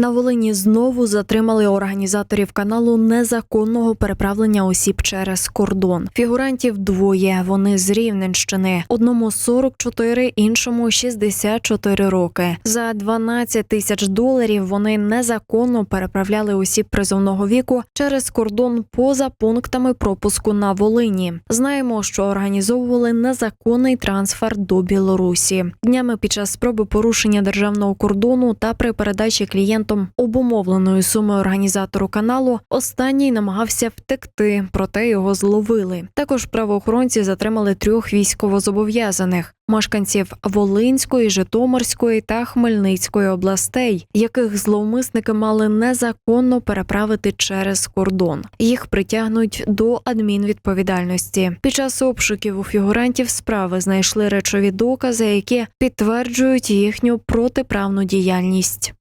На Волині знову затримали організаторів каналу незаконного переправлення осіб через кордон. Фігурантів двоє. Вони з Рівненщини. Одному 44, іншому 64 роки. За 12 тисяч доларів вони незаконно переправляли осіб призовного віку через кордон поза пунктами пропуску на Волині. Знаємо, що організовували незаконний трансфер до Білорусі. Днями під час спроби порушення державного кордону та при передачі клієнтам обумовленої суми організатору каналу, останній намагався втекти, проте його зловили. Також правоохоронці затримали трьох військовозобов'язаних мешканців Волинської, Житомирської та Хмельницької областей, яких зловмисники мали незаконно переправити через кордон. Їх притягнуть до адмінвідповідальності. Під час обшуків у фігурантів справи знайшли речові докази, які підтверджують їхню протиправну діяльність.